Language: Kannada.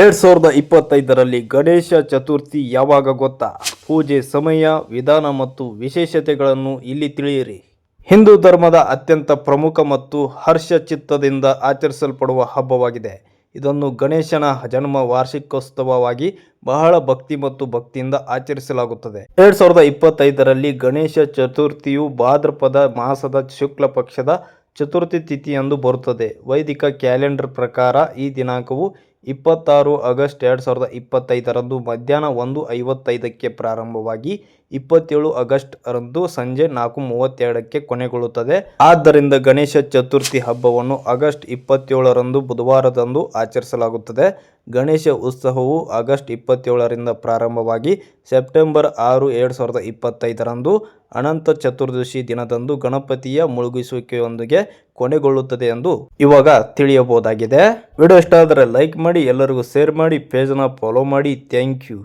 ಎರಡ್ ಸಾವಿರದ ಇಪ್ಪತ್ತೈದರಲ್ಲಿ ಗಣೇಶ ಚತುರ್ಥಿ ಯಾವಾಗ ಗೊತ್ತಾ? ಪೂಜೆ ಸಮಯ, ವಿಧಾನ ಮತ್ತು ವಿಶೇಷತೆಗಳನ್ನು ಇಲ್ಲಿ ತಿಳಿಯಿರಿ. ಹಿಂದೂ ಧರ್ಮದ ಅತ್ಯಂತ ಪ್ರಮುಖ ಮತ್ತು ಹರ್ಷ ಚಿತ್ತದಿಂದ ಆಚರಿಸಲ್ಪಡುವ ಹಬ್ಬವಾಗಿದೆ. ಇದನ್ನು ಗಣೇಶನ ಜನ್ಮ ವಾರ್ಷಿಕೋತ್ಸವವಾಗಿ ಬಹಳ ಭಕ್ತಿ ಮತ್ತು ಭಕ್ತಿಯಿಂದ ಆಚರಿಸಲಾಗುತ್ತದೆ. ಎರಡ್ ಸಾವಿರದ ಇಪ್ಪತ್ತೈದರಲ್ಲಿ ಗಣೇಶ ಚತುರ್ಥಿಯು ಭಾದ್ರಪದ ಮಾಸದ ಶುಕ್ಲ ಪಕ್ಷದ ಚತುರ್ಥಿ ತಿಥಿಯಂದು ಬರುತ್ತದೆ. ವೈದಿಕ ಕ್ಯಾಲೆಂಡರ್ ಪ್ರಕಾರ ಈ ದಿನಾಂಕವು ಇಪ್ಪತ್ತಾರು ಆಗಸ್ಟ್ ಎರಡು ಸಾವಿರದ ಇಪ್ಪತ್ತೈದರಂದು ಮಧ್ಯಾಹ್ನ ಒಂದು ಐವತ್ತೈದಕ್ಕೆ ಪ್ರಾರಂಭವಾಗಿ ಇಪ್ಪತ್ತೇಳು ಆಗಸ್ಟ್ ರಂದು ಸಂಜೆ ನಾಲ್ಕು ಮೂವತ್ತೆರಡಕ್ಕೆ ಕೊನೆಗೊಳ್ಳುತ್ತದೆ. ಆದ್ದರಿಂದ ಗಣೇಶ ಚತುರ್ಥಿ ಹಬ್ಬವನ್ನು ಆಗಸ್ಟ್ ಇಪ್ಪತ್ತೇಳರಂದು ಬುಧವಾರದಂದು ಆಚರಿಸಲಾಗುತ್ತದೆ. ಗಣೇಶ ಉತ್ಸವವು ಆಗಸ್ಟ್ ಇಪ್ಪತ್ತೇಳರಿಂದ ಪ್ರಾರಂಭವಾಗಿ ಸೆಪ್ಟೆಂಬರ್ ಆರು ಎರಡು ಸಾವಿರದ ಇಪ್ಪತ್ತೈದರಂದು ಅನಂತ ಚತುರ್ದಶಿ ದಿನದಂದು ಗಣಪತಿಯ ಮುಳುಗಿಸುವಿಕೆಯೊಂದಿಗೆ ಕೊನೆಗೊಳ್ಳುತ್ತದೆ ಎಂದು ಇವಾಗ ತಿಳಿಯಬಹುದಾಗಿದೆ. ವಿಡಿಯೋ ಇಷ್ಟ ಆದರೆ ಲೈಕ್ ಮಾಡಿ, ಎಲ್ಲರಿಗೂ ಶೇರ್ ಮಾಡಿ ಪೇಜನ್ನು ಫಾಲೋ ಮಾಡಿ. Thank you